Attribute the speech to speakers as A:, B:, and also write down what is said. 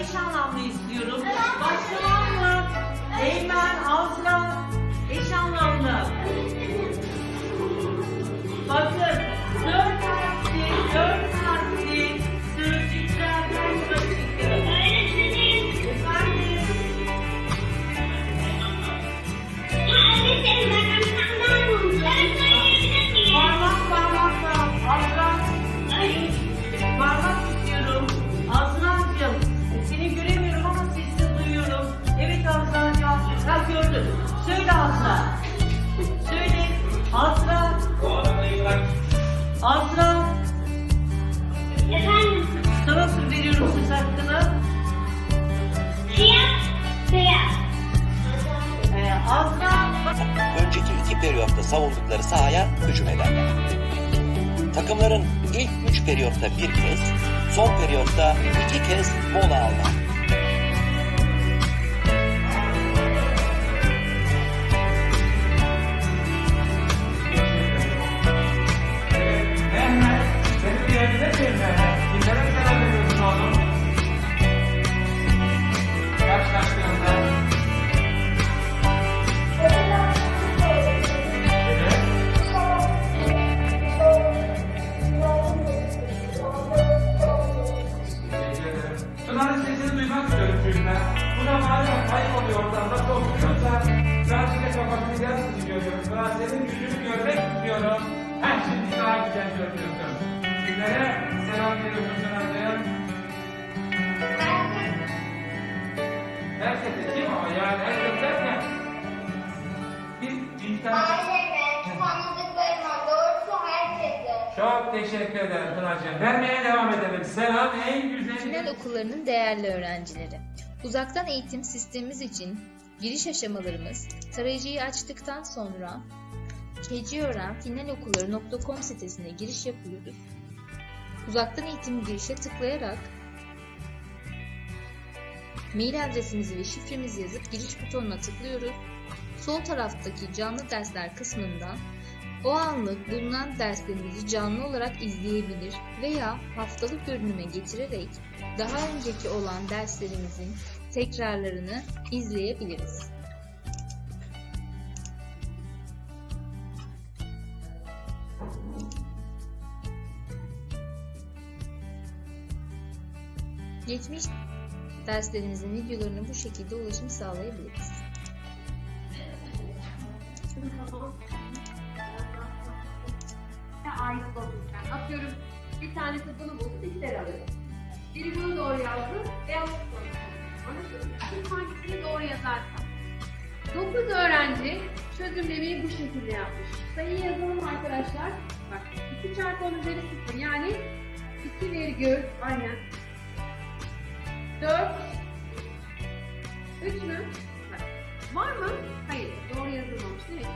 A: deixar lá no periyotta savundukları sahaya hücum ederler. Takımların ilk üç periyotta bir kez, son periyotta iki kez mola almak.
B: Pınar'ın sesini duymak istiyorum çocuklar. Bu da malum kayıp oluyor ortamda. Korkuyorsa birazcık da biraz istiyorum. Pınar senin yüzünü görmek istiyorum. Her şimdi daha güzel görünüyorsun. Kimlere selam Pınar'cığım? Herkese Çok teşekkür ederim Pınar'cığım. Vermeye devam edelim. Selam en güzel.
C: Final okullarının değerli öğrencileri. Uzaktan eğitim sistemimiz için giriş aşamalarımız tarayıcıyı açtıktan sonra Keciören finalokulları.com sitesine giriş yapıyoruz. Uzaktan eğitim girişe tıklayarak mail adresimizi ve şifremizi yazıp giriş butonuna tıklıyoruz. Sol taraftaki canlı dersler kısmından o anlık bulunan derslerimizi canlı olarak izleyebilir veya haftalık görünüme getirerek daha önceki olan derslerimizin tekrarlarını izleyebiliriz. Geçmiş derslerimizin videolarına bu şekilde ulaşım sağlayabiliriz.
D: Ait olurken. Atıyorum bir tanesi bunu buldu, dikler alıyor. Biri bunu doğru yazdı, beyaz tutmalı. Anladın mı? Hangisini doğru yazarsa. 9 öğrenci çözümlemeyi bu şekilde yapmış. Sayıyı yazalım arkadaşlar. Bak 2 çarpı 10 üzeri 0 yani 2 virgül aynen 4 3 mü? Var mı? Hayır. Doğru yazılmamış. Demek ki